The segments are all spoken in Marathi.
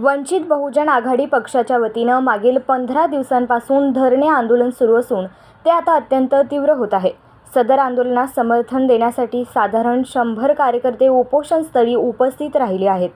वंचित बहुजन आघाडी पक्षाच्या वतीनं मागील पंधरा दिवसांपासून धरणे आंदोलन सुरू असून ते आता अत्यंत तीव्र होत आहे. सदर आंदोलनास समर्थन देण्यासाठी साधारण शंभर कार्यकर्ते उपोषणस्थळी उपस्थित राहिले आहेत.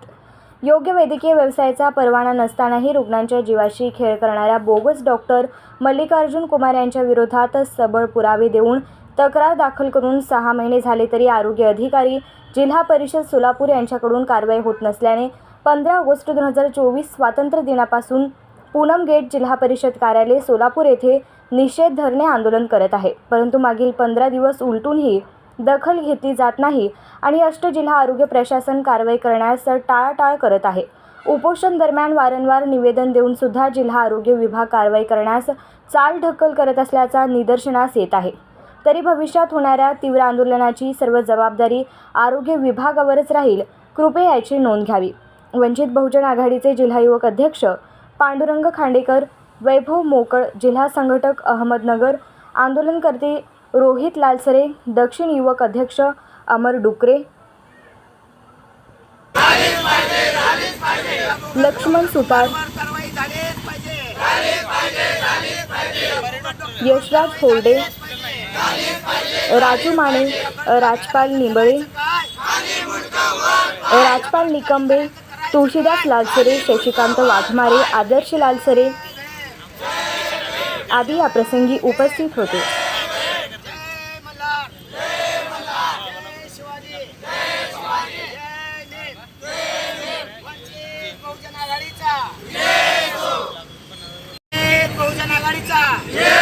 योग्य वैद्यकीय व्यवसायाचा परवाना नसतानाही रुग्णांच्या जीवाशी खेळ करणाऱ्या बोगस डॉक्टर मल्लिकार्जुन कुमार यांच्या विरोधात सबळ पुरावे देऊन तक्रार दाखल करून सहा महिने झाले तरी आरोग्य अधिकारी जिल्हा परिषद सोलापूर यांच्याकडून कारवाई होत नसल्याने पंधरा ऑगस्ट दोन हजार चोवीस स्वातंत्र्य दिनापासून पूनम गेट जिल्हा परिषद कार्यालय सोलापूर येथे निषेध धरणे आंदोलन करत आहे. परंतु मागील पंधरा दिवस उलटूनही दखल घेतली जात नाही आणि अष्ट जिल्हा आरोग्य प्रशासन कारवाई करण्यास टाळाटाळ करत आहे. उपोषण दरम्यान वारंवार निवेदन देऊन सुद्धा जिल्हा आरोग्य विभाग कारवाई करण्यास चाल ढकल करत असल्याचा निदर्शनास येत आहे. तरी भविष्यात होणाऱ्या तीव्र आंदोलनाची सर्व जबाबदारी आरोग्य विभागावरच राहील. कृपया याची नोंद घ्यावी. वंचित बहुजन आघाडीचे जिल्हा युवक अध्यक्ष पांडुरंग खांडेकर वैभव मोकळ जिल्हा संघटक अहमदनगर आंदोलनकर्ते रोहित लालसरे दक्षिण युवक अध्यक्ष अमर डुकरे लक्ष्मण सुतार यशराज होर्डे राजू माने राजपाल निंबळे राजपाल निकंबे तुळशीदास लालसरे शशिकांत वाघमारे आदर्श लालसरे आदी या प्रसंगी उपस्थित होते जय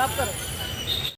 સાફ કરો